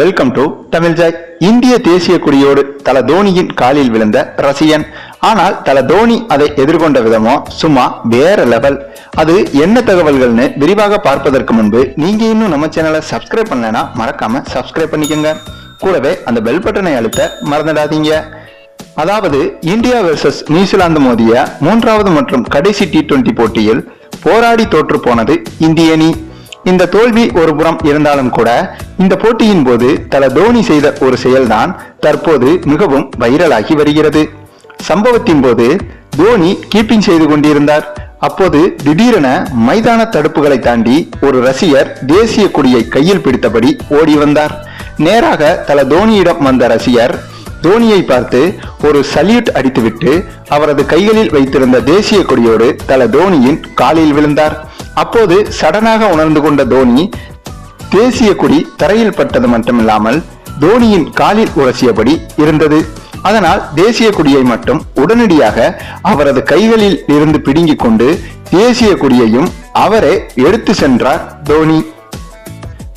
Welcome to Tamil Joy இந்திய தேசிய கொடியோடு தல தோனியின் காலில் விழுந்த ரசிகன். ஆனால் தல தோனி அதை எதிர்கொண்ட விதமோ சும்மா வேற லெவல் அது என்ன தகவல்கள்னு விரிவாக பார்ப்பதற்கு முன்பு நீங்க இன்னும் நம்ம சேனலை சப்ஸ்கிரைப் பண்ணலைன்னா மறக்காம சப்ஸ்கிரைப் பண்ணிக்கோங்க. கூடவே அந்த பெல் பட்டனை அழுத்த மறந்துடாதீங்க. அதாவது இந்தியா வெர்சஸ் நியூசிலாந்து மோதிய மூன்றாவது மற்றும் கடைசி டி டுவெண்டி போட்டியில் போராடி தோற்று போனது இந்திய அணி. இந்த தோல்வி ஒரு புறம் இருந்தாலும் கூட இந்த போட்டியின் போது தல தோனி செய்த ஒரு செயல்தான் தற்போது மிகவும் வைரலாகி வருகிறது. சம்பவத்தின் போது தோனி கீப்பிங் செய்து கொண்டிருந்தார். அப்போது திடீரென மைதான தடுப்புகளை தாண்டி ஒரு ரசிகர் தேசிய கொடியை கையில் பிடித்தபடி ஓடி வந்தார். நேராக தல தோனியிடம் வந்த ரசிகர் தோனியை பார்த்து ஒரு சல்யூட் அடித்துவிட்டு அவரது கைகளில் வைத்திருந்த தேசிய கொடியோடு தல தோனியின் காலில் விழுந்தார். அப்போது சடனாக உணர்ந்து கொண்ட தோனி தேசிய கொடி தரையில் பட்டது மட்டுமில்லாமல் தோனியின் காலில் உரசியபடி இருந்தது. அதனால் தேசிய கொடியை மட்டும் உடனடியாக அவரது கைகளில் இருந்து பிடுங்கிக் கொண்டு தேசிய கொடியையும் அவரே எடுத்து சென்றார் தோனி.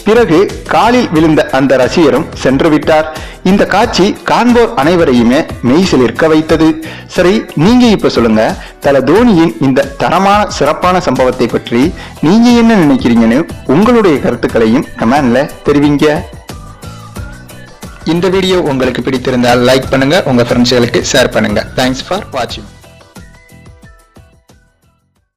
பிறகு காலில் விழுந்த அந்த ரசிகரும் சென்று விட்டார் இந்த காட்சி காண்போர் அனைவரையுமே மெய் சிலிர்க்க வைத்தது. சரி நீங்க இப்ப சொல்லுங்க தல தோனியின் இந்த தரமான சிறப்பான சம்பவத்தை பற்றி நீங்க என்ன நினைக்கிறீங்கன்னு உங்களுடைய கருத்துக்களையும் கமெண்ட்ல தெரிவிங்க. இந்த வீடியோ உங்களுக்கு பிடித்திருந்தால் லைக் பண்ணுங்க உங்க ஃப்ரெண்ட்ஸ்களுக்கு ஷேர் பண்ணுங்க. தேங்க்ஸ் ஃபார் வாட்சிங்